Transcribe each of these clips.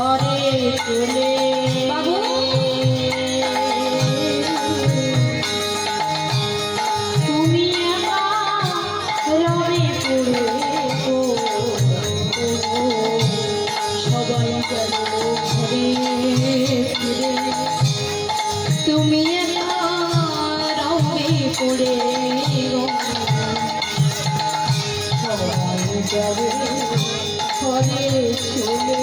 ঘরে চলে বাবু। তুমি রবে সবাই গেল ঘরে ফিরে তুমি রবে গো সবাই ঘরে চলে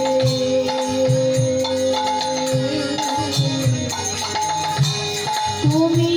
তুমি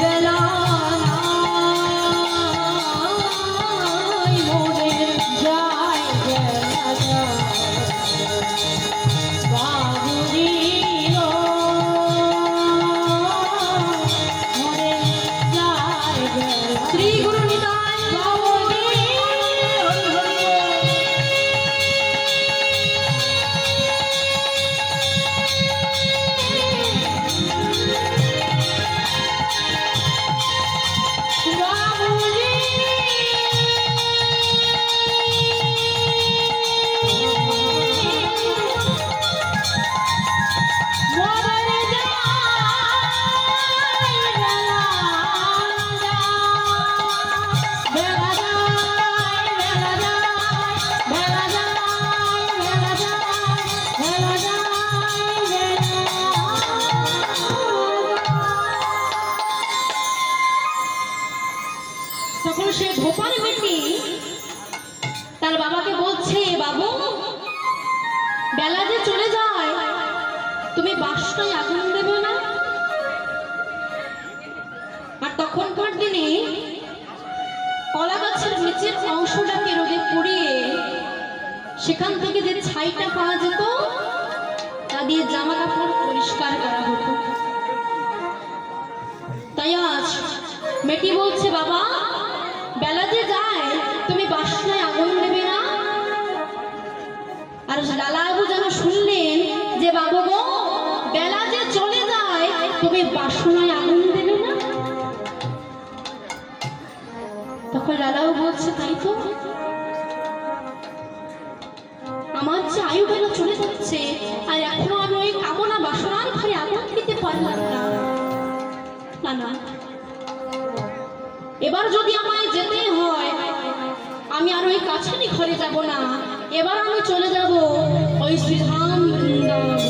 বেলা সে মেটি তার বাবাকে বলছে বাবু, বেলা যে চলে যায়, তুমি বাসটায় আগুন দেবে না? আর তখনকার দিনে কলা গাছের নিচের অংশটাকে রোদে পুড়িয়ে সেখান থেকে যে ছাইটা পাওয়া যেত, তা দিয়ে জামা কাপড় পরিষ্কার করা হতো। তাই আজ মেটি বলছে, বাবা বেলা যে যায়, তুমি বাসনায় আগুন দেবে না? আর লালাবু যেন শুনলেন যে, বাবু গো, বেলা যে চলে যায়, তুমি বাসনায় আগুন দেবে না? তখন লালাও বলছে, তাই তো। আমার যে আয়ু বেলা চলে যাচ্ছে, আর এখনও আমি ওই কামনা বাসনার ঘরে আগুন দিতে পারলাম না। না না এবার যদি আমায় যেতে হয়, আমি আর ওই কাছারি ঘরে যাব না। এবার আমি চলে যাব ওই শ্রীধাম বৃন্দাবন।